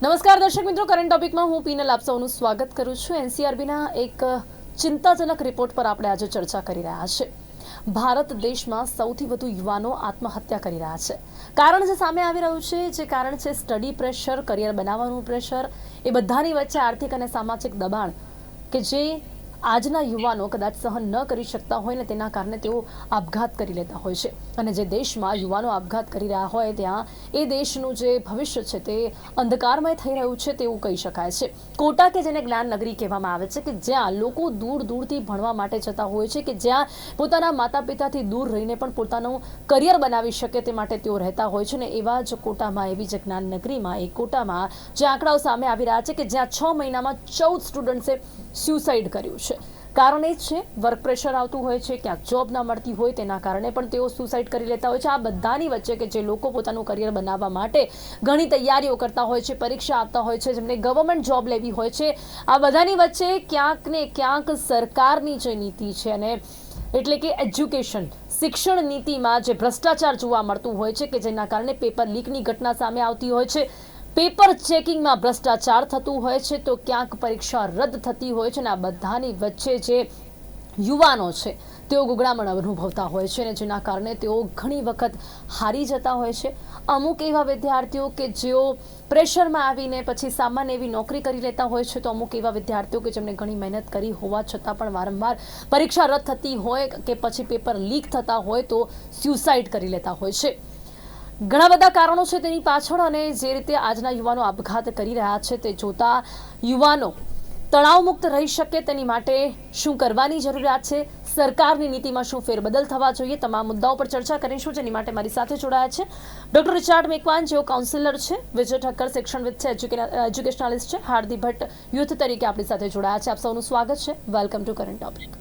નમસ્કાર, દર્શક મિત્રો. કરંટ ટોપિકમાં હું પીનલ આપ સૌનું સ્વાગત કરું છું. એનસીઆરબીના એક ચિંતાજનક રિપોર્ટ પર આપણે આજે ચર્ચા કરી રહ્યા છે. ભારત દેશમાં સૌથી વધુ યુવાનો આત્મહત્યા કરી રહ્યા છે. કારણ જે સામે આવી રહ્યું છે, જે કારણ છે સ્ટડી પ્રેશર કરિયર બનાવવાનું પ્રેશર એ બધાની વચ્ચે આર્થિક અને સામાજિક દબાણ કે જે આજના યુવાનો કદાચ સહન ન કરી શકતા હોય ને તેના કારણે તેઓ આપઘાત કરી લેતા હોય છે. અને જે દેશમાં યુવાનો આપઘાત કરી રહ્યા હોય ત્યાં, એ દેશનું જે ભવિષ્ય છે તે અંધકારમય થઈ રહ્યું છે તેવું કહી શકાય છે. કોટા કે જેને જ્ઞાન નગરી કહેવામાં આવે છે કે જ્યાં લોકો દૂર દૂરથી ભણવા માટે જતા હોય છે કે જ્યાં પોતાના માતા પિતાથી દૂર રહીને પણ પોતાનું કરિયર બનાવી શકે તે માટે તેઓ રહેતા હોય છે ને એવા જ કોટામાં, એવી જ જ્ઞાન નગરીમાં, એ કોટામાં જે આંકડાઓ સામે આવી રહ્યા છે કે જ્યાં છ મહિનામાં ચૌદ સ્ટુડન્ટ્સે સ્યુસાઇડ કર્યું છે. કારણ એ જ છે વર્ક પ્રેશર આવતું હોય છે, ક્યાંક જોબ ના મળતી હોય તેના કારણે પણ તેઓ સુસાઇડ કરી લેતા હોય છે. આ બધાની વચ્ચે કે જે લોકો પોતાનું કરિયર બનાવવા માટે ઘણી તૈયારીઓ કરતા હોય છે, પરીક્ષા આપતા હોય છે, જેમને ગવર્મેન્ટ જોબ લેવી હોય છે, આ બધાની વચ્ચે ક્યાંક ને ક્યાંક સરકારની જે નીતિ છે અને એટલે કે એજ્યુકેશન શિક્ષણ નીતિમાં જે ભ્રષ્ટાચાર જોવા મળતું હોય છે, કે જેના કારણે પેપર લીકની ઘટના સામે આવતી હોય છે પેપર ચેકિંગમાં ભ્રષ્ટાચાર થતું હોય છે તો ક્યાંક પરીક્ષા રદ થતી હોય છે અને આ બધાની વચ્ચે જે યુવાનો છે, તેઓ ગુગળામણ અનુભવતા હોય છે અને જેના કારણે તેઓ ઘણી વખત હારી જતા હોય છે. અમુક એવા વિદ્યાર્થીઓ કે જેઓ પ્રેશરમાં આવીને પછી સામાન્ય એવી નોકરી કરી લેતા હોય છે, તો અમુક એવા વિદ્યાર્થીઓ કે જેમણે ઘણી મહેનત કરી હોવા છતાં પણ વારંવાર પરીક્ષા રદ થતી હોય કે પછી પેપર લીક થતા હોય તો સ્યુસાઇડ કરી લેતા હોય છે. ઘણા બધા કારણો છે તેની પાછળ અને જે રીતે આજના યુવાનો આપઘાત કરી રહ્યા છે તે જોતા યુવાનો તણાવમુક્ત રહી શકે તેની માટે શું કરવાની જરૂરિયાત છે? સરકારની નીતિમાં શું ફેરબદલ થવા જોઈએ? તમામ મુદ્દાઓ પર ચર્ચા કરીશું, જેની માટે મારી સાથે જોડાયા છે ડોક્ટર રિચાર્ડ મેકવાન, જેઓ કાઉન્સિલર છે, વિજય ઠક્કર, શિક્ષણ વિદ છે એજ્યુકેશનાલિસ્ટ છે, હાર્દિક ભટ્ટ, યુથ તરીકે આપણી સાથે જોડાયા છે. આપ સૌનું સ્વાગત છે. વેલકમ ટુ કરંટ ટોપિક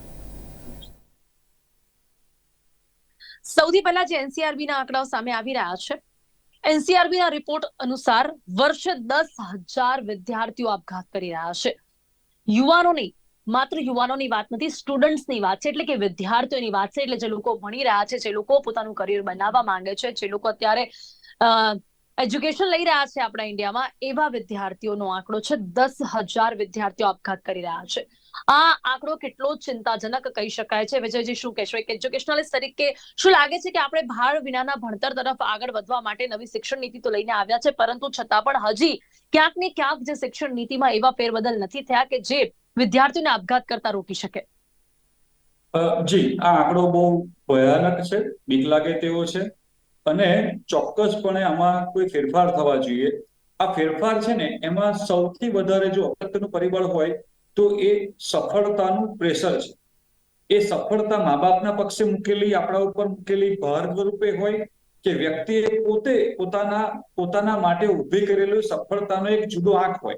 સૌથી પહેલા જે એનસીઆરબી ના આંકડાઓ સામે આવી રહ્યા છે એનસીઆરબી ના રિપોર્ટ અનુસાર વર્ષે દસ હજાર વિદ્યાર્થીઓ આપઘાત કરી રહ્યા છે. યુવાનોની, માત્ર યુવાનોની વાત નથી, સ્ટુડન્ટ્સની વાત છે, એટલે કે વિદ્યાર્થીઓની વાત છે, એટલે જે લોકો ભણી રહ્યા છે, જે લોકો પોતાનું કરિયર બનાવવા માંગે છે, જે લોકો અત્યારે એજ્યુકેશન લઈ રહ્યા છે આપણા ઇન્ડિયામાં એવા વિદ્યાર્થીઓનો આંકડો છે, દસ હજાર વિદ્યાર્થીઓ આપઘાત કરી રહ્યા છે. આ આંકડો કેટલો ચિંતાજનક કહી શકાય છે. વિજયજી, શું કહેશો? એક એજ્યુકેશનલિસ્ટ તરીકે શું લાગે છે કે આપણે ભાર વિનાના ભણતર તરફ આગળ વધવા માટે નવી શિક્ષણ નીતિ તો લઈને આવ્યા છે, પરંતુ છતાં પણ હજી ક્યાંક ને ક્યાંક જે શિક્ષણ નીતિમાં એવા ફેરબદલ નથી થયા કે જે વિદ્યાર્થીઓને આપઘાત કરતા રોકી શકે? જી, આ આંકડો બહુ ભયાનક છે, બીક લાગે તેવો છે અને ચોક્કસપણે આમાં કોઈ ફેરફાર થવા જોઈએ. આ ફેરફાર છે ને, એમાં સૌથી વધારે જો અગત્યનું પરિબળ હોય તો એ સફળતાનું પ્રેશર છે. એ સફળતા મા બાપના પક્ષે મૂકેલી, આપણા ઉપર મૂકેલી ભાર રૂપે હોય કે વ્યક્તિએ પોતે પોતાના પોતાના માટે ઊભી કરેલું સફળતાનો એક જુદો આંક હોય.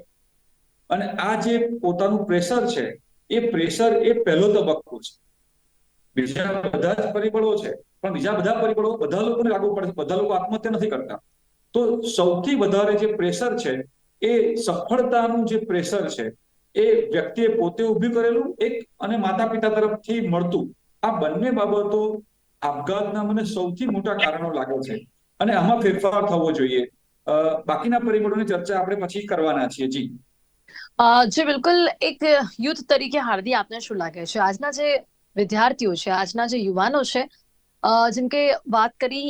અને આ જે પોતાનું પ્રેશર છે, એ પ્રેશર એ પહેલો તબક્કો છે. બીજા બધા જ પરિબળો છે, પણ બીજા બધા પરિબળો બધા લોકોને લાગુ પડે છે. બધા લોકો આત્મહત્યા નથી કરતા. તો સૌથી વધારે જે પ્રેશર છે, એ સફળતાનું જે પ્રેશર છે એ વ્યક્તિએ પોતે ઊભી કરેલું, એક અને માતા પિતા તરફથી મળતું. આ બંને બાબતો આપઘાતના મને સૌથી મોટા કારણો લાગે છે. અને આમાં ફેરફાર થવો જોઈએ. બાકીના પરિબળોની ચર્ચા આપણે પછી કરવાના છીએ. જી. જે બિલકુલ એક યુથ તરીકે હાર્દી આપને શું લાગે છે? આજના જે વિદ્યાર્થીઓ છે, આજના જે યુવાનો છે જેમ કે વાત કરી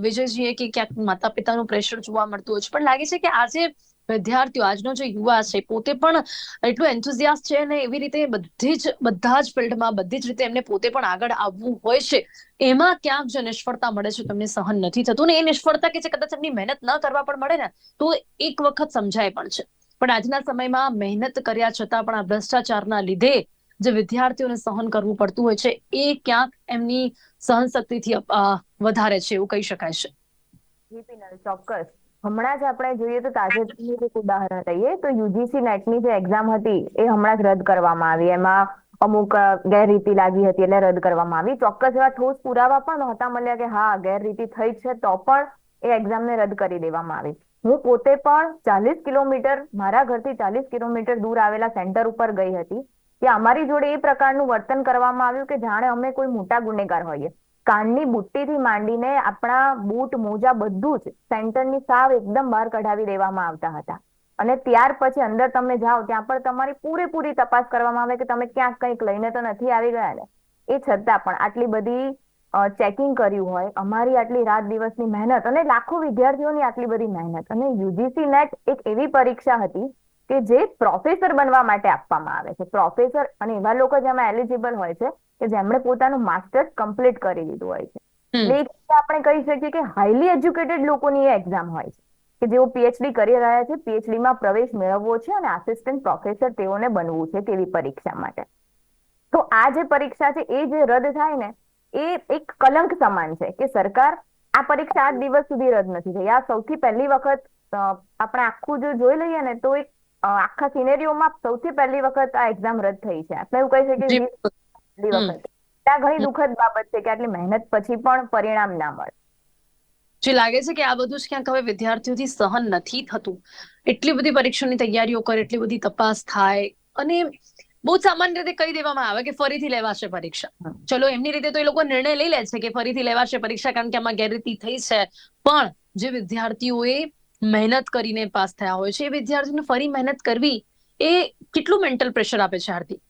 વિજયજીએ કે ક્યાંક માતા પિતાનું પ્રેશર જોવા મળતું હોય છે, પણ લાગે છે કે આજે વિદ્યાર્થીઓ, આજનો જે યુવા છે, પોતે પણ એટલું એન્થુઝિયાસ્ટ છે અને એવી રીતે બધી જ, બધા જ ફિલ્ડમાં બધી જ રીતે એમને પોતે પણ આગળ આવવું હોય છે. એમાં ક્યાંક જે નિષ્ફળતા મળે છે, તમને સહન નથી થતું ને એ નિષ્ફળતા કે જે કદાચ એમની મહેનત ન કરવા પણ મળે ને, તો એક વખત સમજાય પણ છે. પણ આજના સમયમાં મહેનત કર્યા છતાં પણ આ ભ્રષ્ટાચારના લીધે જે વિદ્યાર્થીઓને સહન કરવું પડતું હોય છે, એ ક્યાંક એમની સહન શક્તિથી વધારે છે એવું કહી શકાય છે. ચોક્કસ. હમણાં જ આપણે જોઈએ તો તાજેતરનું એક ઉદાહરણ લઈએ તો યુજીસી નેટની જે એક્ઝામ હતી એ હમણાં જ રદ કરવામાં આવી. એમાં અમુક ગેરરીતિ લાગી હતી એટલે રદ કરવામાં આવી. ચોક્કસ એવા ઠોસ પુરાવા પણ નહોતા મળ્યા કે હા, ગેરરીતિ થઈ છે તો પણ એ એક્ઝામને રદ કરી દેવામાં આવી. હું પોતે પણ ચાલીસ કિલોમીટર, મારા ઘરથી ચાલીસ કિલોમીટર દૂર આવેલા સેન્ટર ઉપર ગઈ હતી. કે અમારી જોડે એ પ્રકારનું વર્તન કરવામાં આવ્યું કે જાણે અમે કોઈ મોટા ગુનેગાર હોઈએ. કાનની બુટ્ટીથી માંડીને આપણા બૂટ, મોજા બધું જ સેન્ટરની સાવ એકદમ બહાર કઢાવી દેવામાં આવતા હતા. અને ત્યાર પછી અંદર તમે જાઓ, ત્યાં પણ તમારી પૂરેપૂરી તપાસ કરવામાં આવે કે તમે ક્યાંક કંઈક લઈને તો નથી આવી ગયા ને એ છતાં પણ આટલી બધી ચેકિંગ કર્યું હોય, અમારી આટલી રાત દિવસની મહેનત અને લાખો વિદ્યાર્થીઓની આટલી બધી મહેનત અને યુજીસી નેટ એક એવી પરીક્ષા હતી કે જે પ્રોફેસર બનવા માટે આપવામાં આવે છે. પ્રોફેસર અને એવા લોકો જેમાં એલિજિબલ હોય છે કે જેમણે પોતાનું માસ્ટર્સ કમ્પ્લીટ કરી લીધું હોય છે. એટલે એક આપણે કહી શકીએ કે હાઈલી એજ્યુકેટેડ લોકોની એ એક્ઝામ હોય છે. કે જેઓ પીએચડી કરી રહ્યા છે પીએચડીમાં પ્રવેશ મેળવવો છે અને આસિસ્ટન્ટ પ્રોફેસર તેઓને બનવું છે તેવી પરીક્ષા માટે. તો આ જે પરીક્ષા છે એ જે રદ થાય ને એ એક કલંક સમાન છે કે સરકાર આ પરીક્ષા આજ દિવસ સુધી રદ નથી થઈ. આ સૌથી પહેલી વખત આપણે આખું જો જોઈ લઈએ ને તો એક આખા સિનેરીઓમાં સૌથી પહેલી વખત આ એક્ઝામ રદ થઈ છે. આપણે એવું કહી શકીએ પહેલી વખત આ ઘણી દુઃખદ બાબત છે કે આટલી મહેનત પછી પણ પરિણામ ના મળે. જે લાગે છે કે આ બધું જ ક્યાંક હવે વિદ્યાર્થીઓથી સહન નથી થતું. એટલી બધી પરીક્ષાની તૈયારીઓ કરે એટલી બધી તપાસ થાય અને બહુ સામાન્ય રીતે કહી દેવામાં આવે કે ફરીથી લેવાશે પરીક્ષા. ચલો એમની રીતે તો એ લોકો નિર્ણય લઈ લે છે કે ફરીથી લેવાશે પરીક્ષા કારણ કે આમાં ગેરરીતિ થઈ છે. પણ જે વિદ્યાર્થીઓએ મહેનત કરીને પાસ થયા હોય છે એ વિદ્યાર્થીઓને ફરી મહેનત કરવી એ કેટલું મેન્ટલ પ્રેશર આપે છે આરતી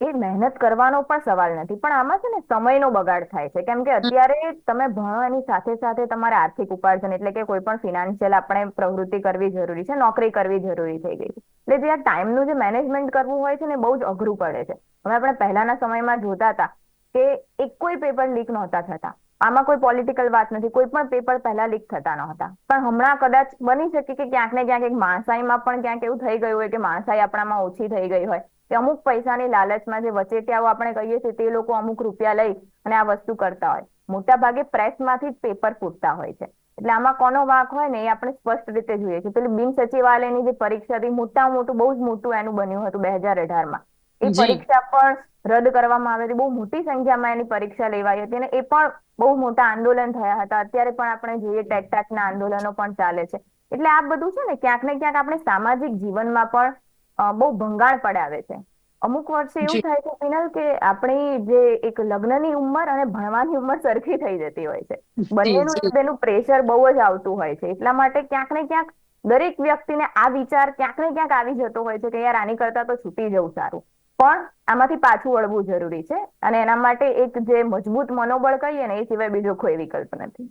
એ મહેનત કરવાનો પણ સવાલ નથી. પણ આમાં છે ને સમયનો બગાડ થાય છે. કેમ કે અત્યારે તમે ભણો એની સાથે સાથે તમારે આર્થિક ઉપાર્જન એટલે કે કોઈ પણ ફિનાન્શિયલ આપણે પ્રવૃત્તિ કરવી જરૂરી છે નોકરી કરવી જરૂરી થઈ ગઈ છે. એટલે જે આ ટાઈમનું જે મેનેજમેન્ટ કરવું હોય છે ને બહુ જ અઘરું પડે છે. હવે આપણે પહેલાના સમયમાં જોતા હતા કે એક કોઈ પેપર લીક નહોતા થતા. આમાં કોઈ પોલિટિકલ વાત નથી. કોઈ પણ પેપર પહેલા લીક થતા નહોતા. પણ હમણાં કદાચ બની શકે કે ક્યાંક ને ક્યાંક એક માણસાઈમાં પણ ક્યાંક એવું થઈ ગયું હોય કે માણસાઈ આપણામાં ઓછી થઈ ગઈ હોય. કે અમુક પૈસાની લાલચમાં જે વચેટિયાઓ આપણે કહીએ છીએ તે લોકો અમુક રૂપિયા લઈ અને આ વસ્તુ કરતા હોય. મોટા ભાગે પ્રેસમાંથી જ પેપર ફૂટતા હોય છે. એટલે આમાં કોનો વાંક હોય ને એ આપણે સ્પષ્ટ રીતે જોઈએ છીએ. પેલી બિન સચિવાલયની જે પરીક્ષા હતી મોટા મોટું બહુ જ મોટું એનું બન્યું હતું બે હજાર અઢારમાં. એ પરીક્ષા પણ રદ કરવામાં આવી હતી. બહુ મોટી સંખ્યામાં એની પરીક્ષા લેવાઈ હતી અને એ પણ બહુ મોટા આંદોલન થયા હતા. અત્યારે પણ આપણે જોઈએ ટેકટાકના આંદોલનો પણ ચાલે છે. એટલે આ બધું છે ને ક્યાંક ને ક્યાંક આપણે સામાજિક જીવનમાં પણ બહુ ભંગાણ પડાવે છે. અમુક વર્ષે એવું થાય છે પિનલ કે આપણી જે એક લગ્નની ઉંમર અને ભણવાની ઉંમર સરખી થઈ જતી હોય છે. બંનેનું તેનું પ્રેશર બહુ જ આવતું હોય છે. એટલા માટે ક્યાંક ને ક્યાંક દરેક વ્યક્તિને આ વિચાર ક્યાંક ને ક્યાંક આવી જતો હોય છે કે યાર આની કરતા તો છૂટી જવું સારું. પણ આમાંથી પાછું વળવું જરૂરી છે. અને એના માટે એક જે મજબૂત મનોબળ કહીએ ને એ સિવાય બીજો કોઈ વિકલ્પ નથી.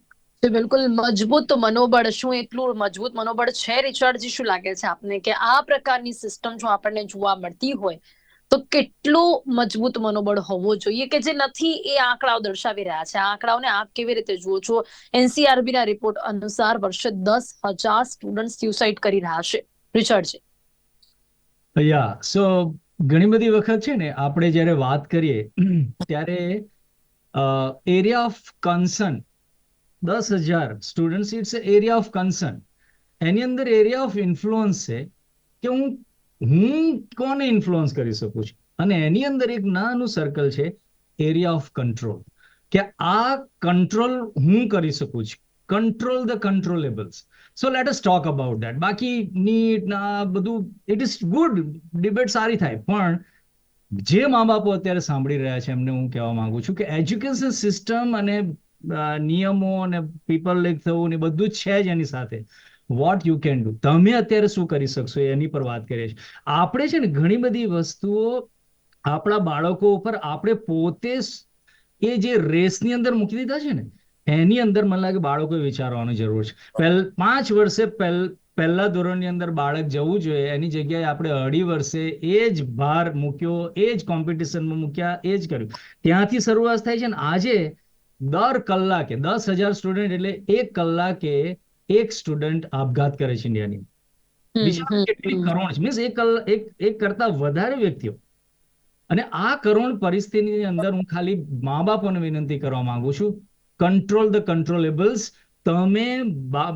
બિલકુલ મજબૂત મનોબળ. શું એટલું મજબૂત મનોબળ છે, રિચર્ડજી? શું લાગે છે આપને કે આ પ્રકારની સિસ્ટમ જો આપણને જોવા મળતી હોય, તો કેટલું મજબૂત મનોબળ હોવો જોઈએ કે જે નથી એ આંકડાઓ દર્શાવી રહ્યા છે? આ આંકડાઓને આપ કેવી રીતે જુઓ છો? એનસીઆરબી ના રિપોર્ટ અનુસાર વર્ષે દસ હજાર સ્ટુડન્ટ સ્યુસાઇડ કરી રહ્યા છે. રિચર્ડજી. યા સો ઘણી બધી વખત છે ને, આપણે જ્યારે વાત કરીએ, ત્યારે એરિયા ઓફ કન્સર્ન દસ હજાર students it's area of concern એની અંદર એરિયા ઓફ ઇન્ફ્લુઅન્સ છે કે હું હું કોને ઇન્ફ્લુઅન્સ કરી શકું છું? અને એની અંદર એક નાનું સર્કલ છે એરિયા ઓફ કંટ્રોલ કે આ કંટ્રોલ હું કરી શકું છું. Control the controllables so let us talk about that બાકી નીટ ના બધું ઇટ ઇઝ ગુડ ડિબેટ સારી થાય. પણ જે મા બાપો અત્યારે સાંભળી રહ્યા છે એમને હું કહેવા માંગુ છું કે એજ્યુકેશન સિસ્ટમ અને નિયમો અને પીપલ લેક થવું બધું જ છે જ એની સાથે. વોટ યુ કેન ડુ તમે અત્યારે શું કરી શકશો એની પર વાત કરીએ છીએ. આપણે છે ને ઘણી બધી વસ્તુઓ આપણા બાળકો ઉપર આપણે પોતે એ જે રેસની અંદર મૂકી દીધા છે ને, એની અંદર મને લાગે બાળકોએ વિચારવાની જરૂર છે. પહેલ, પાંચ વર્ષે પહેલ, પહેલા ધોરણની અંદર બાળક જવું જોઈએ, એની જગ્યાએ આપણે અઢી વર્ષે એ જ ભાર મૂક્યો, એ જ કોમ્પિટિશનમાં મૂક્યા, એ જ કર્યું. ત્યાંથી શરૂઆત થાય છે ને આજે દર કલાકે દસ હજાર સ્ટુડન્ટ એટલે એક કલાકે એક સ્ટુડન્ટ આપઘાત કરે છે ઇન્ડિયાની. કેટલી કરોડ છે? મીન્સ એક એક એક કરતા વધારે વ્યક્તિઓ. અને આ કરુણ પરિસ્થિતિની અંદર હું ખાલી મા બાપોને વિનંતી કરવા માંગુ છું કંટ્રોલ ધ કંટ્રોલેબલ્સ તમે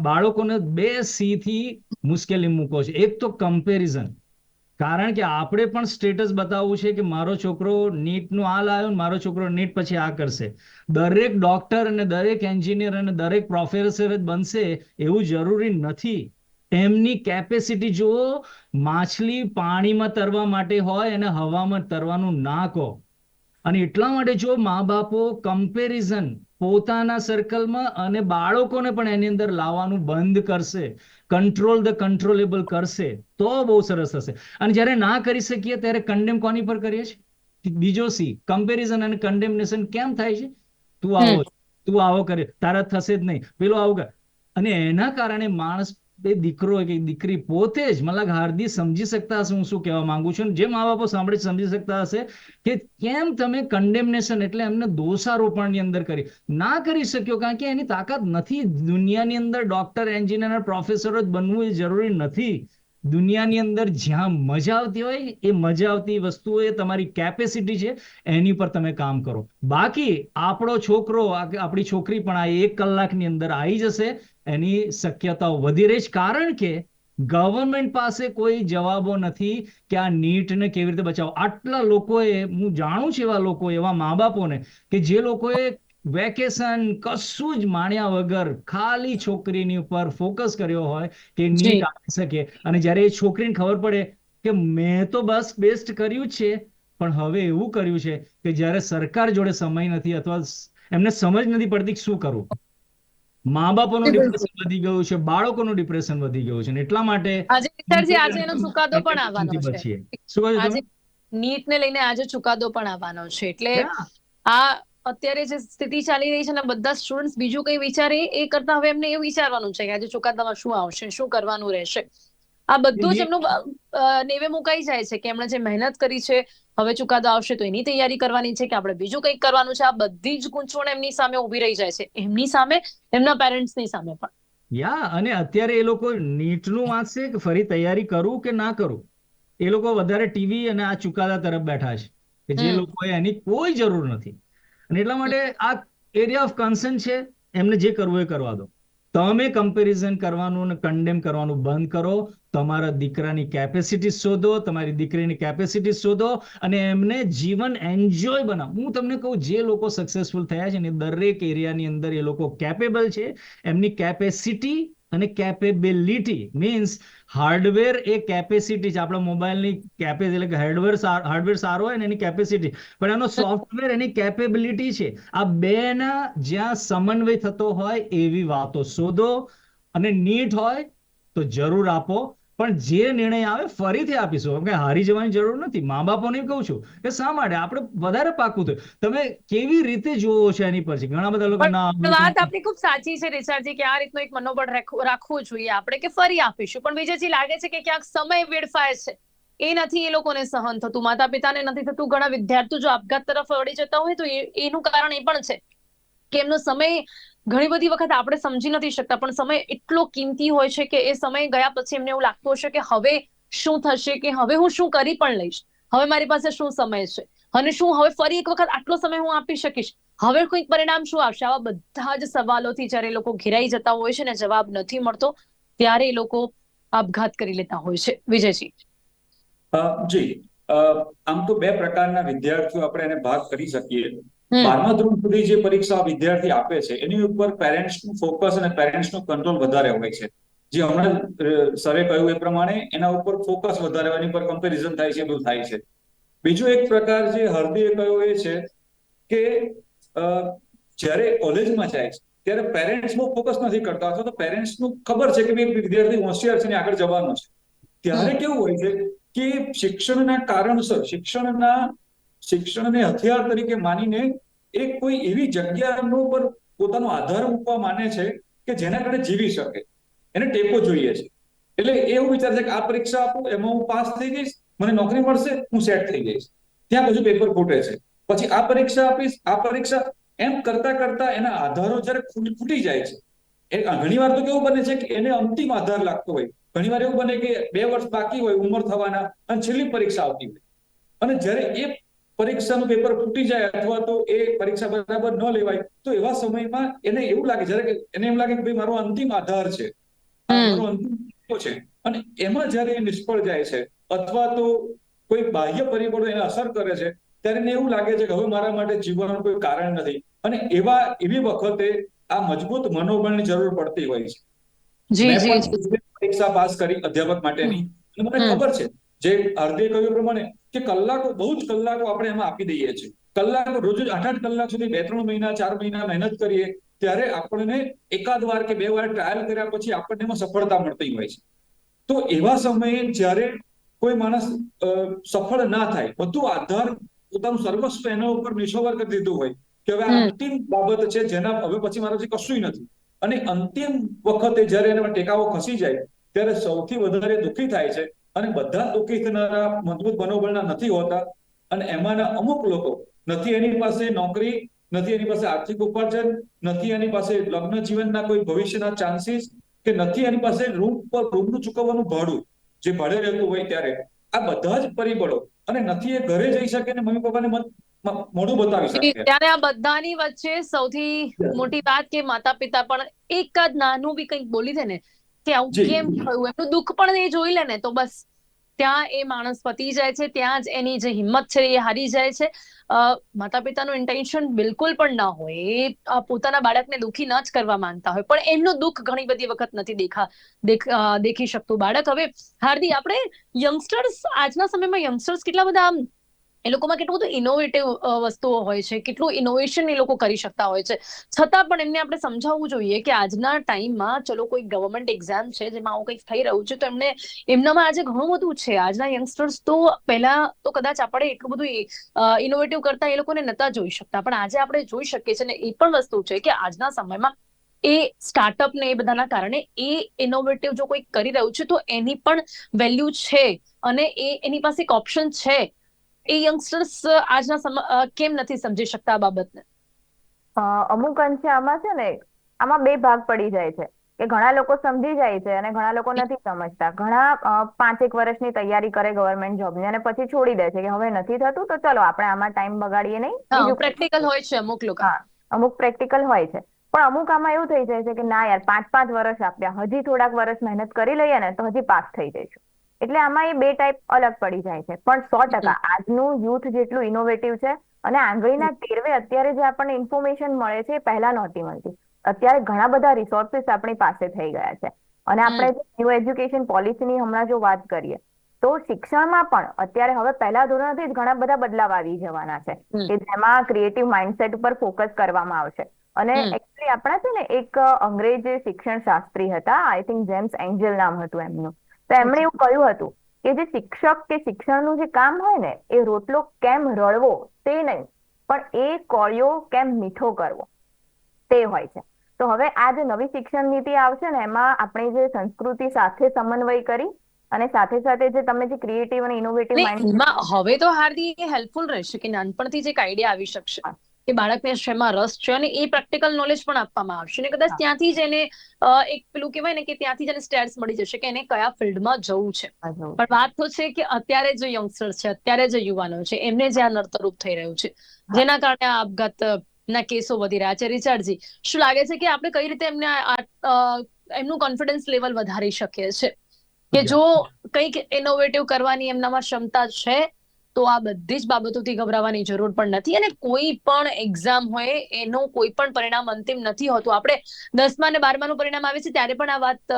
બાળકોને બે સી થી મુશ્કેલી મૂકો છો. એક તો કમ્પેરિઝન કારણ કે આપણે પણ સ્ટેટસ બતાવવું છે કે મારો છોકરો નીટનું આ લાવ્યો મારો છોકરો નીટ પછી આ કરશે. દરેક ડોક્ટર અને દરેક એન્જિનિયર અને દરેક પ્રોફેસર જ બનશે એવું જરૂરી નથી. એમની કેપેસિટી જુઓ, માછલી પાણીમાં તરવા માટે હોય અને હવામાં તરવાનું ના કહો. અને એટલા માટે જો મા બાપો કમ્પેરિઝન પોતાના સર્કલમાં અને બાળકોને પણ એની અંદર લાવવાનું બંધ કરશે. કંટ્રોલ ધ કંટ્રોલેબલ કરશે. તો બહુ સરસ થશે. અને જ્યારે ના કરી શકીએ ત્યારે કન્ડેમ કોની પર કરીએ છીએ? બીજો સી કમ્પેરિઝન અને કન્ડેમનેશન કેમ થાય છે? તું આવો તું આવો કરે. તારા થશે જ નહીં. પેલો આવો કરે. અને એના કારણે માણસ એ દીકરો કે દીકરી પોતે જ મતલબ હાર્દિક સમજી શકતા હશે, હું શું કહેવા માંગુ છું? જે મા બાપો સાંભળી સમજી શકતા હશે કે કેમ તમે કન્ડેમનેશન એટલે એમને દોષારોપણની અંદર કરી, ના કરી શક્યો, કારણ કે એની તાકાત નથી. દુનિયાની અંદર ડોક્ટર એન્જિનિયર પ્રોફેસરો જ બનવું એ જરૂરી નથી. દુનિયાની અંદર જ્યાં મજા આવતી હોય, એ મજા આવતી વસ્તુઓ એ તમારી કેપેસિટી છે, એની પર તમે કામ કરો. બાકી આપણો છોકરો આપણી છોકરી પણ આ એક કલાકની અંદર આવી જશે એની શક્યતાઓ વધી રહી છે. કારણ કે ગવર્મેન્ટ પાસે કોઈ જવાબો નથી કે આ નીટને કેવી રીતે બચાવો આટલા લોકોએ હું જાણું છું એવા લોકો એવા મા બાપોને કે જે લોકોએ વેકેશન કશું જ માણ્યા વગર ખાલી છોકરીની ઉપર ફોકસ કર્યો હોય કે નીટ આપી શકે. અને જ્યારે એ છોકરીને ખબર પડે કે મેં તો બસ બેસ્ટ કર્યું છે પણ હવે એવું કર્યું છે કે જ્યારે સરકાર જોડે સમય નથી અથવા એમને સમજ નથી પડતી શું કરવું મા બાપોનું ડિપ્રેશન વધી ગયું છે બાળકોનું ડિપ્રેશન વધી ગયું છે એટલા માટે આજે વિચારજી આજે એનો ચુકાદો પણ આવવાનો છે. શું આજે નીટ ને લઈને આજે ચુકાદો પણ આવવાનો છે. એટલે આ અત્યારે જે સ્થિતિ ચાલી રહી છે ને બધા સ્ટુડન્ટ્સ બીજું કઈ વિચારે એ કરતા હવે એમને એ વિચારવાનું છે કે આજે ચુકાદામાં શું આવશે શું કરવાનું રહેશે. આ બધું જ એમનું નેવે મુકાઈ જાય છે કે એમણે જે મહેનત કરી છે હવે ચુકાદો આવશે તો એની તૈયારી કરવાની છે કે આપણે બીજું કંઈક કરવાનું છે આ બધી જ ગૂંચવણ એમની સામે ઊભી રહી જાય છે. એમની સામે એમના પેરેન્ટ્સની સામે પણ. યા અને અત્યારે એ લોકો નીટનું વાંચશે કે ફરી તૈયારી કરું કે ના કરું? એ લોકો વધારે ટીવી અને આ ચુકાદા તરફ બેઠા છે કે જે. લોકોએ એની કોઈ જરૂર નથી. અને એટલા માટે આ એરિયા ઓફ કન્સર્ન છે એમને જે કરવું એ કરવા દો. તમે કમ્પેરિઝન કરવાનું અને કન્ડેમ કરવાનું બંધ કરો. તમારા દીકરાની કેપેસિટી શોધો, તમારી દીકરીની કેપેસિટી શોધો અને એમને જીવન એન્જોય બનાવો. હું તમને કહું, જે લોકો સક્સેસફુલ થયા છે ને દરેક એરિયાની અંદર એ લોકો કેપેબલ છે. એમની કેપેસિટી અને કેપેબિલિટી મીન્સ હાર્ડવેર એ કેપેસિટી છે. આપણા મોબાઈલની કેપેસિટી એટલે કે હાર્ડવેર હાર્ડવેર સારો હોય ને એની કેપેસિટી પણ એનો સોફ્ટવેર એની કેપેબિલિટી છે. આ બેના જ્યાં સમન્વય થતો હોય એવી વાતો શોધો અને નીટ હોય તો જરૂર આપો. પણ જે નિર્ણય આવે ફરીથી આપીશું. કે હારી જવાની જરૂર નથી. મા બાપોને કહું છું કે શા માટે? આપણે વધારે પાકું થયું. તમે કેવી રીતે જોવો છો એની પર ઘણા બધા લોકો ના વાત આપણી ખૂબ સાચી છે રિચાર્ડજી કે આ રીતનો એક મનોબળ રાખવું રાખવું જોઈએ આપણે કે ફરી આપીશું. પણ વિજયજી લાગે છે કે ક્યાંક સમય વેડફાય છે. એ નથી એ લોકોને સહન થતું. માતા પિતાને નથી થતું. ઘણા વિદ્યાર્થીઓ જો આપઘાત તરફ વળી જતા હોય તો એનું કારણ એ પણ છે. કે એમનો સમય ઘણી બધી વખત આપણે સમજી નથી શકતા, પણ સમય એટલો કિંમતી હોય છે કે એ સમય ગયા પછી એમને એવું લાગતું હશે કે હવે શું થશે કે હવે હું શું કરી પણ લઈશ? હવે મારી પાસે શું સમય છે? અને શું હવે ફરી એક વખત આટલો સમય હું આપી શકીશ? હવે કોઈક પરિણામ શું આવશે? આવા બધા જ સવાલોથી જ્યારે લોકો ઘેરાઈ જતા હોય છે ને જવાબ નથી મળતો, ત્યારે એ લોકો આપઘાત કરી લેતા હોય છે. વિજયજી જી. આમ તો બે પ્રકારના વિદ્યાર્થીઓ આપણે એને ભાગ કરી શકીએ. બારમા ધોરણ સુધી જે પરીક્ષા વિદ્યાર્થી આપે છે એની ઉપર પેરેન્ટ્સનું ફોકસ અને પેરેન્ટ્સનું કંટ્રોલ વધારે હોય છે. જે હમણાં સરે કહ્યું એ પ્રમાણે એના ઉપર ફોકસ વધારે એની પર કમ્પેરિઝન થાય છે બધું થાય છે. બીજો એક પ્રકાર જે હરદીએ કહ્યો એ છે કે જ્યારે કોલેજમાં જાય છે ત્યારે પેરેન્ટ્સ બહુ ફોકસ નથી કરતા અથવા તો પેરેન્ટ્સનું ખબર છે કે ભાઈ વિદ્યાર્થી હોશિયાર છે ને આગળ જવાનો છે. ત્યારે કેવું હોય છે કે શિક્ષણના કારણસર શિક્ષણના શિક્ષણને હથિયાર તરીકે માનીને એ કોઈ એવી જગ્યાનો પર પોતાનો આધાર મૂકવા માને છે કે જેના કારણે જીવી શકે. એને ટેકો જોઈએ છે. એટલે એવું વિચાર છે કે આ પરીક્ષા આપું, એમાં હું પાસ થઈ જઈશ, મને નોકરી મળશે, હું સેટ થઈ જઈશ. ત્યાં બધું પેપર ફૂટે છે. પછી આ પરીક્ષા આપીશ, આ પરીક્ષા એમ કરતા કરતા એના આધારો જયારે ખૂટ- ખૂટી જાય છે. એ ઘણી વાર તો કેવું બને છે કે એને અંતિમ આધાર લાગતો હોય. ઘણી વાર એવું બને કે બે વર્ષ બાકી હોય ઉંમર થવાના અને છેલ્લી પરીક્ષા આવતી હોય. અને જ્યારે એ પરીક્ષાનું પેપર ફૂટી જાય અથવા તો એ પરીક્ષા બરાબર ન લેવાય તો એવા સમયમાં એને એવું લાગે જ્યારે એને એમ લાગે કે ભાઈ મારો અંતિમ આધાર છે. મારો અંતિમ છે. અને એમાં જ્યારે એ નિષ્ફળ જાય છે અથવા તો કોઈ બાહ્ય પરિબળો એને અસર કરે છે ત્યારે એને એવું લાગે છે કે હવે મારા માટે જીવવાનું કોઈ કારણ નથી. અને એવા એવી વખતે આ મજબૂત મનોબળની જરૂર પડતી હોય છે. પરીક્ષા પાસ કરી અધ્યાપક માટેની. મને ખબર છે જે હાર્દિક કહ્યું પ્રમાણે કે કલાકો બહુ જ કલાકો આપણે એમાં આપી દઈએ છીએ. કલાક રોજ જ આઠ આઠ કલાક સુધી બે ત્રણ મહિના ચાર મહિના મહેનત કરીએ ત્યારે આપણને એકાદ વાર કે બે વાર ટ્રાયલ કર્યા પછી આપણને એમાં સફળતા મળતી હોય છે. તો એવા સમયે જ્યારે કોઈ માણસ સફળ ના થાય બધું આધાર પોતાનું સર્વસ્વ એના ઉપર નિશોવર કરી દીધું હોય કે હવે આ અંતિમ બાબત છે જેના હવે પછી મારાથી કશું નથી. અને અંતિમ વખતે જયારે એના ટેકાઓ ખસી જાય ત્યારે સૌથી વધારે દુઃખી થાય છે અને બધા દુઃખી થનારા મજબૂત મનોબળના નથી હોતા અને એમાંના અમુક લોકો નથી એની પાસે નોકરી નથી એની પાસે આર્થિક ઉપાર્જન નથી એની પાસે લગ્ન જીવનના કોઈ ભવિષ્યના ચાન્સીસ કે નથી એની પાસે રૂમ પર રૂમનું ચૂકવવાનું ભાડું જે ભાડે રહેતું હોય ત્યારે. આ બધા જ પરિબળો અને નથી એ ઘરે જઈ શકે ને મમ્મી પપ્પાને મોઢું બતાવી શકે. ત્યારે આ બધાની વચ્ચે સૌથી મોટી વાત કે માતા પિતા પણ એક જ નાનું બી કંઈક બોલી દે ને કે આવું કેમ થયું? એમનું દુઃખ પણ એ જોઈ લે ને તો બસ. ત્યાં એ માણસ પતી જાય છે ત્યાં જ એની જે હિંમત છે એ હારી જાય છે. માતા પિતાનું ઇન્ટેન્શન બિલકુલ પણ ના હોય. એ પોતાના બાળકને દુઃખી ન જ કરવા માંગતા હોય. પણ એમનું દુઃખ ઘણી બધી વખત નથી દેખા દેખી શકતું બાળક. હવે હાર્દિક આપણે યંગસ્ટર્સ આજના સમયમાં યંગસ્ટર્સ કેટલા બધા આમ એ લોકોમાં કેટલું બધું ઇનોવેટિવ વસ્તુઓ હોય છે, કેટલું ઇનોવેશન એ લોકો કરી શકતા હોય છે. છતાં પણ એમને આપણે સમજાવવું જોઈએ કે આજના ટાઈમમાં ચલો કોઈ ગવર્મેન્ટ એક્ઝામ છે જેમાં આવું કંઈક થઈ રહ્યું છે, તો એમને, એમનામાં આજે ઘણું બધું છે. આજના યંગસ્ટર્સ તો પહેલા તો કદાચ આપણે એટલું બધું ઇનોવેટિવ કરતા એ લોકોને નતા જોઈ શકતા. પણ આજે આપણે જોઈ શકીએ છીએ ને એ પણ વસ્તુ છે કે આજના સમયમાં એ સ્ટાર્ટઅપ ને એ બધાના કારણે એ ઇનોવેટિવ જો કોઈ કરી રહ્યું છે, તો એની પણ વેલ્યુ છે. અને એ એની પાસે એક ઓપ્શન છે. એ યંગસ્ટર્સ આજના કેમ નથી સમજી શકતા આ બાબતને? અમુક અંશે આમાં છે ને આમાં બે ભાગ પડી જાય છે. કે ઘણા લોકો સમજી જાય છે અને ઘણા લોકો નથી સમજતા. ઘણા પાંચેક વર્ષની તૈયારી કરે ગવર્મેન્ટ જોબની અને પછી છોડી દે છે કે હવે નથી થતું તો ચલો આપણે આમાં ટાઈમ બગાડીએ નહીં. પ્રેક્ટિકલ હોય છે અમુક લોકો. હા. અમુક પ્રેક્ટિકલ હોય છે. પણ અમુક આમાં એવું થઈ જાય છે કે ના યાર પાંચ પાંચ વર્ષ આપ્યા. હજી થોડાક વર્ષ મહેનત કરી લઈએ ને તો હજી પાસ થઈ જઈશું. એટલે આમાં એ બે ટાઈપ અલગ પડી જાય છે. પણ સો ટકા આજનું યુથ જેટલું ઇનોવેટિવ છે અને આંગળીના ટેરવે અત્યારે જે આપણને ઇન્ફોર્મેશન મળે છે એ પહેલા નહોતી મળતી. અત્યારે ઘણા બધા રિસોર્સિસ આપણી પાસે થઈ ગયા છે. અને આપણે ન્યુ એજ્યુકેશન પોલિસીની હમણાં જો વાત કરીએ તો શિક્ષણમાં પણ અત્યારે હવે પહેલા ધોરણથી જ ઘણા બધા બદલાવ આવી જવાના છે. કે જેમાં ક્રિએટિવ માઇન્ડસેટ ઉપર ફોકસ કરવામાં આવશે. અને એકચુઅલી આપણા છે ને એક અંગ્રેજ શિક્ષણ શાસ્ત્રી હતા આઈ થિંક જેમ્સ એન્જલ નામ હતું એમનું. તો એમણે એવું કહ્યું હતું કે જે શિક્ષક કે શિક્ષણનું જે કામ હોય ને એ રોટલો કેમ રળવો તે નહીં પણ એ કોળિયો કેમ મીઠો કરવો તે હોય છે તો હવે આ જે નવી શિક્ષણ નીતિ આવશે ને એમાં આપણે જે સંસ્કૃતિ સાથે સમન્વય કરી અને સાથે સાથે જે તમે જે ક્રિએટિવ અને ઇનોવેટિવ માઇન્ડ હવે તો હાર્દિક હેલ્પફુલ રહેશે કે નાનપણથી જે એક આઈડિયા આવી શકશે. કે બાળકને શેમાં રસ છે અને એ પ્રેક્ટિકલ નોલેજ પણ આપવામાં આવશે. ને કદાચ ત્યાંથી જ એને એક પેલું કહેવાય ને કે ત્યાંથી જ એને સ્ટેટ્સ મળી જશે કે એને કયા ફિલ્ડમાં જવું છે. પણ વાત તો છે કે અત્યારે જે યંગસ્ટર છે અત્યારે જે યુવાનો છે એમને જે આ નર્તરૂપ થઈ રહ્યું છે. જેના કારણે આ આપઘાત ના કેસો વધી રહ્યા છે રિચાર્ડજી શું લાગે છે કે આપણે કઈ રીતે એમને એમનું કોન્ફિડન્સ લેવલ વધારી શકીએ છે? કે જો કંઈક ઇનોવેટિવ કરવાની એમનામાં ક્ષમતા છે તો આ બધી જ બાબતોથી ગભરાવાની જરૂર પણ નથી અને કોઈ પણ એક્ઝામ હોય એનું કોઈ પણ પરિણામ અંતિમ નથી હોતું. આપણે દસમા અને બારમાનું પરિણામ આવે છે ત્યારે પણ આ વાત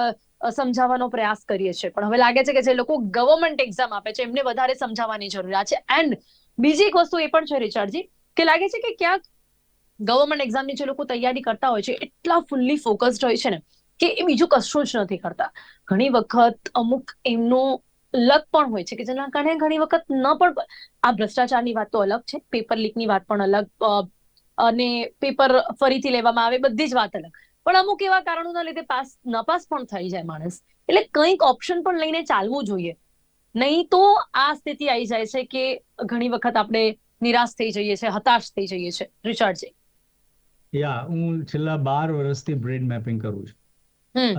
સમજાવવાનો પ્રયાસ કરીએ છીએ. પણ હવે લાગે છે કે જે લોકો ગવર્મેન્ટ એક્ઝામ આપે છે એમને વધારે સમજાવવાની જરૂરિયાત છે. એન્ડ બીજી એક વસ્તુ એ પણ છે રિચાર્ડજી, કે લાગે છે કે ક્યાંક ગવર્મેન્ટ એક્ઝામની જે લોકો તૈયારી કરતા હોય છે એટલા ફૂલ્લી ફોકસ્ડ હોય છે ને, કે એ બીજું કશું જ નથી કરતા. ઘણી વખત અમુક એમનું લક પણ હોય છે કે જેના કારણે ઘણી વખત ન પણ આ ભ્રષ્ટાચારની વાત તો અલગ છે. પેપર લીકની વાત પણ અલગ અને પેપર ફરીથી લેવામાં આવે બધી જ વાત અલગ. પણ અમુક એવા કારણોના લીધે પાસ નપાસ પણ થઈ જાય માણસ. એટલે કંઈક ઓપ્શન પણ લઈને ચાલવું જોઈએ. નહીં તો આ સ્થિતિ આવી જાય છે કે ઘણી વખત આપણે નિરાશ થઈ જઈએ છીએ હતાશ થઈ જઈએ છીએ રિચાર્ડજી યા હું છેલ્લા બાર વર્ષથી બ્રેન મેપિંગ કરું છું.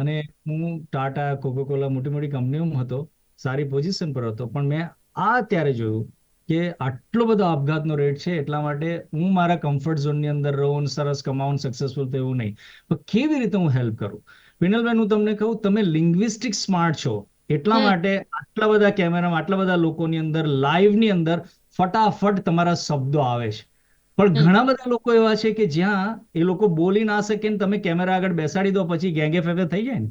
અને હું ટાટા કોકોકોલા મોટી મોટી કંપનીઓમાં હતો. સારી પોઝિશન પર હતો. પણ મેં આ ત્યારે જોયું કે આટલો બધો આપઘાતનો રેટ છે એટલા માટે હું મારા કમ્ફર્ટ ઝોનની અંદર રહું સરસ કમાઉન સક્સેસફુલ એવું નહીં. પણ કેવી રીતે હું હેલ્પ કરું? વિનલબેન હું તમને કહું તમે લિંગ્વિસ્ટિક સ્માર્ટ છો. એટલા માટે આટલા બધા કેમેરામાં આટલા બધા લોકોની અંદર લાઈવની અંદર ફટાફટ તમારા શબ્દો આવે છે. પણ ઘણા બધા લોકો એવા છે કે જ્યાં એ લોકો બોલી ના શકે ને તમે કેમેરા આગળ બેસાડી દો પછી ગેંગે ફેફે થઈ જાય ને.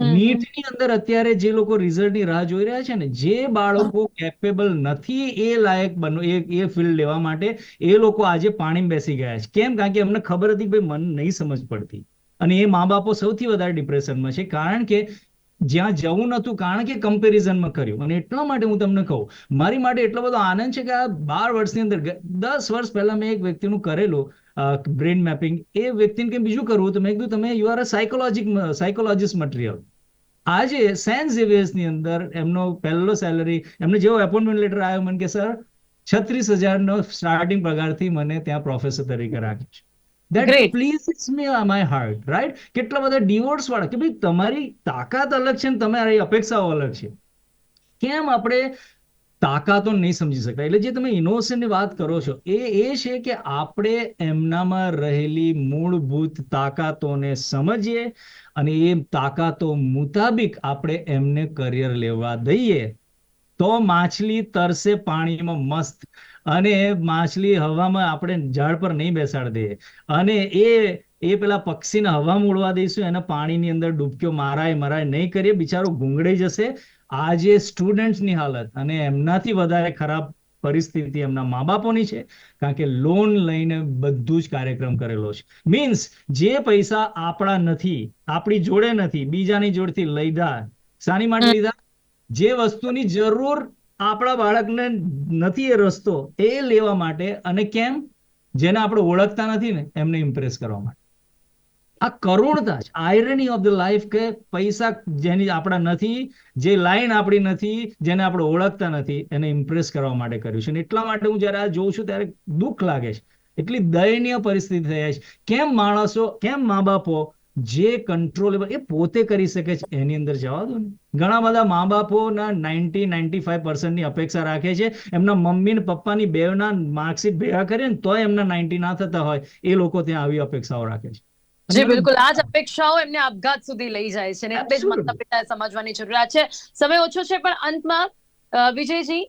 નીટની અંદર અત્યારે જે લોકો રિઝલ્ટની રાહ જોઈ રહ્યા છે ને, જે બાળકો કેપેબલ નથી એ લાયક બનો એ એ ફિલ્ડ લેવા માટે, એ લોકો આજે પાણીમાં બેસી ગયા છે. કેમ? કારણ કે એમને ખબર હતી ભાઈ મન નહીં સમજ પડતી. અને એ મા બાપો સૌથી વધારે ડિપ્રેશનમાં છે. કારણ કે જ્યાં જવું નતું કારણ કે કમ્પેરિઝનમાં કર્યું. અને એટલા માટે હું તમને કહું, મારી માટે એટલો બધો આનંદ છે કે આ બાર વર્ષની અંદર દસ વર્ષ પહેલા મેં એક વ્યક્તિનું કરેલું બ્રેન મેપિંગ. એ વ્યક્તિને કંઈ બીજું કરવું? તો મેં કીધું, તમે you are a psychologic psychologist material આજે સેન્સ ઝેવિયર્સની અંદર એમનો પહેલો સેલરી એમને જેવો એપોઇન્ટમેન્ટ લેટર આવ્યો, મને કે સર છત્રીસ હજારનો સ્ટાર્ટિંગ પગારથી મને ત્યાં પ્રોફેસર તરીકે રાખ્યું છે. That please me my heart right કેટલા બધા ડિવોર્સ વાળા કે ભાઈ તમારી તાકાત અલગ છે ને તમારી અપેક્ષાઓ અલગ છે. કેમ આપણે તાકાતો નહીં સમજી શકતા? એટલે જે તમે ઇનોસેન્ટની વાત કરો છો એ એ છે કે આપણે એમનામાં રહેલી મૂળભૂત તાકાતોને સમજીએ અને એ તાકાતો મુતાબિક આપણે એમને કરિયર લેવા દઈએ. તો માછલી તરસે પાણીમાં મસ્ત અને માછલી હવામાં આપણે ઝાડ પર નહીં બેસાડી દઈએ. અને એ એ પેલા પક્ષીને હવામાં ઉડવા દઈશું એને પાણીની અંદર ડૂબક્યો મારાય મરાય નહીં કરીએ બિચારો ગુંગળાઈ જશે. આજે સ્ટુડન્ટ્સની હાલત અને એમનાથી વધારે ખરાબ પરિસ્થિતિ એમના મા બાપોની છે કારણ કે લોન લઈને બધું જ કાર્યક્રમ કરેલો છે. મીન્સ જે પૈસા આપણા નથી આપણી જોડે નથી બીજાની જોડેથી લીધા શાની માટે લીધા. જે વસ્તુની જરૂર આપણા બાળકને નથી એ રસ્તો, એ લેવા માટે અને કેમ? જેને આપણે ઓળખતા નથી ને, એમને ઇમ્પ્રેસ કરવા માટે. આ કરુણતા છે આયરની ઓફ ધ લાઈફ કે પૈસા જેની આપણા નથી, જે લાઈન આપણી નથી, જેને આપણે ઓળખતા નથી, એને ઇમ્પ્રેસ કરવા માટે કર્યું છે. અને એટલા માટે હું જ્યારે આ જોઉં છું, ત્યારે દુઃખ લાગે છે. એટલી દયનીય પરિસ્થિતિ થઈ છે. કેમ માણસો, કેમ મા બાપો જે કંટ્રોલેબલ એ પોતે કરી શકે છે. એની અંદર જવા દો ને. ઘણા બધા મા બાપોના નાઇન્ટી નાઇન્ટી ફાઈવ પર્સન્ટની અપેક્ષા રાખે છે. એમના મમ્મી ને પપ્પાની બેવના માર્કશીટ ભેગા કરે ને તોય એમના નાઇન્ટી ના થતા હોય. એ લોકો ત્યાં આવી અપેક્ષાઓ રાખે છે. જી બિલકુલ. આ જ અપેક્ષાઓ એમને આપઘાત સુધી લઈ જાય છે અને એટલે જ માતા પિતાએ સમજવાની જરૂરિયાત છે. સમય ઓછો છે પણ અંતમાં વિજયજી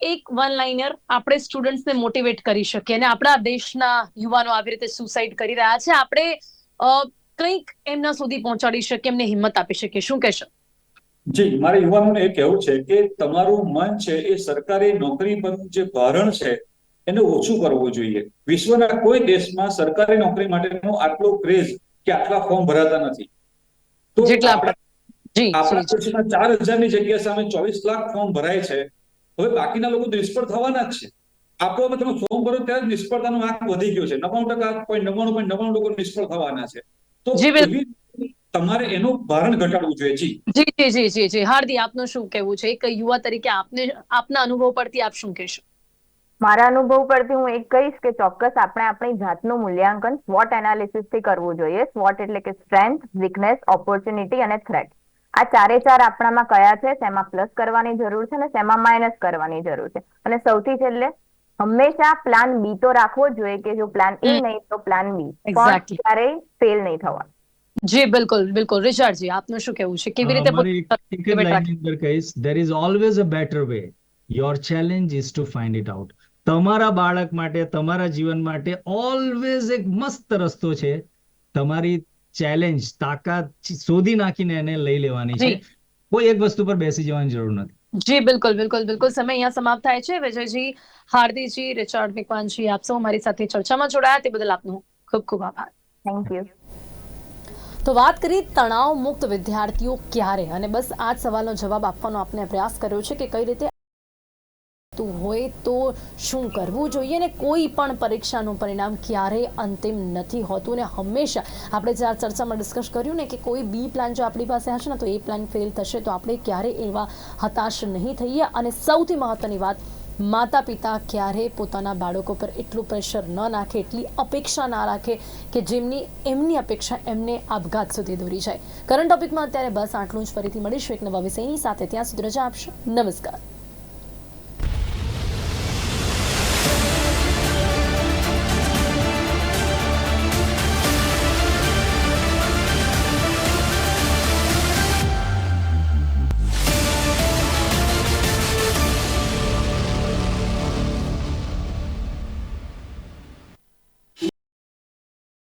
એક વન લાઇનર આપણે સ્ટુડન્ટ્સને મોટિવેટ કરી શકીએ અને આપણા દેશના યુવાનો આવી રીતે સુસાઇડ કરી રહ્યા છે. આપણે કંઈક એમના સુધી પહોંચાડી શકીએ એમને હિંમત આપી શકીએ શું કહેશો? જી મારા યુવાનોને એ કહેવું છે કે તમારું મન છે એ સરકારી નોકરી પરનું જે ભારણ છે એને ઓછું કરવું જોઈએ. વિશ્વના કોઈ દેશમાં સરકારી નોકરી માટેનો આટલો ક્રેઝ કે આટલા ફોર્મ ભરાતા નથી. તો જેટલા આપણે-. દેશમાં ચાર હજારની જગ્યા સામે ચોવીસ લાખ ફોર્મ ભરાય છે. હવે બાકીના લોકો નિષ્ફળ થવાના જ છે. આપણો તમે ફોર્મ ભરો ત્યારે નિષ્ફળતાનો આંક વધી ગયો છે. નવ્વાણું ટકા પોઈન્ટ નવ્વાણું પોઈન્ટ નવ્વાણું લોકો નિષ્ફળ થવાના છે. તો તમારે એનું ભારણ ઘટાડવું જોઈએ જી. જી જી જી જી જી. હાર્દી આપનું શું કહેવું છે? એક યુવા તરીકે આપને આપના અનુભવ પરથી આપ શું કહેશો? મારા અનુભવ પરથી હું એક કહીશ કે ચોક્કસ આપણે આપણી જાતનું મૂલ્યાંકન સ્વોટ એનાલિસિસથી કરવું જોઈએ. સ્વોટ એટલે કે સ્ટ્રેન્થ વીકનેસ ઓપોર્ચ્યુનિટી અને થ્રેટ આ ચારે ચાર આપણામાં કયા છે? શેમાં પ્લસ કરવાની જરૂર છે અને શેમાં માઇનસ કરવાની જરૂર છે. અને સૌથી છેલ્લે હંમેશા પ્લાન બી તો રાખવો જ જોઈએ કે જો પ્લાન એ નહીં તો પ્લાન બી. પણ ક્યારેય ફેલ નહીં થવા જી બિલકુલ બિલકુલ. રિચાર્ડજી આપનું શું કહેવું છે? કેવી રીતે કહીશ. There is always a better way your challenge is to find it out તમારા બાળક માટે તમારા જીવન માટે ઓલવેઝ એક મસ્ત રસ્તો છે. તમારી ચેલેન્જ તાકાત શોધી નાખીને એને લઈ લેવાની છે. કોઈ એક વસ્તુ પર બેસી જવાની જરૂર નથી. જી બિલકુલ બિલકુલ બિલકુલ. સમય અહીંયા સમાપ્ત થાય છે. વિજયજી હાર્દિકજી રિચાર્ડ મિકવાનજી આપ સૌ મારી સાથે ચર્ચામાં જોડાયા. તે બદલ આપનો ખૂબ ખૂબ આભાર. થેન્ક યુ તો વાત કરી તણાવ મુક્ત વિદ્યાર્થીઓ ક્યારે? અને બસ આ જ સવાલનો જવાબ આપવાનો આપણે પ્રયાસ કર્યો છે કે કઈ રીતે તું હોય તો શું કરવું જોઈએ ને કોઈ પણ પરીક્ષાનું પરિણામ ક્યારેય અંતિમ નથી હોતું ને હંમેશા આપણે જ્યારે ચર્ચામાં ડિસ્કસ કર્યું ને કે કોઈ બી પ્લાન જો આપણી પાસે હશે ને તો એ પ્લાન ફેલ થશે તો આપણે ક્યારેય એવા હતાશ નહીં થઈએ અને સૌથી મહત્ત્વની વાત માતા પિતા ક્યારેય પોતાના બાળકો પર એટલું પ્રેશર ન નાખે, એટલી અપેક્ષા ના રાખે કે જેમની, એમની અપેક્ષા એમને આપઘાત સુધી દોરી જાય. કરંટ ટોપિકમાં અત્યારે બસ આટલું જ. ફરીથી મળીશું એક નવા વિષયની સાથે. ત્યાં સુધી રજા આપશો. નમસ્કાર.